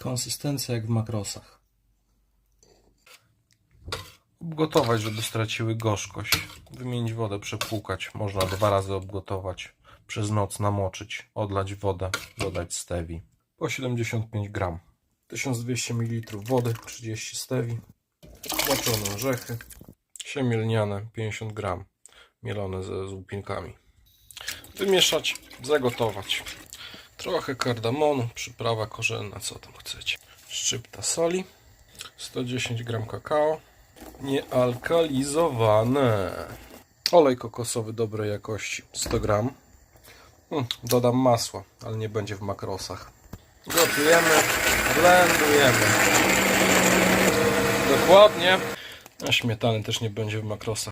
Konsystencja jak w makrosach. Obgotować, żeby straciły gorzkość. Wymienić wodę, przepłukać. Można dwa razy obgotować. Przez noc namoczyć, odlać wodę, dodać stewi. Po 75 gram. 1200 ml wody, 30 stewi. Tłoczone orzechy. Siemię lniane, 50 gram. Mielone ze, z łupinkami. Wymieszać, zagotować. Trochę kardamonu, przyprawa korzenna, co tam chcecie. Szczypta soli, 110 gram kakao, niealkalizowane. Olej kokosowy dobrej jakości, 100 gram. Hmm, dodam masło, ale nie będzie w makrosach. Gotujemy, blendujemy. Dokładnie. A śmietany też nie będzie w makrosach.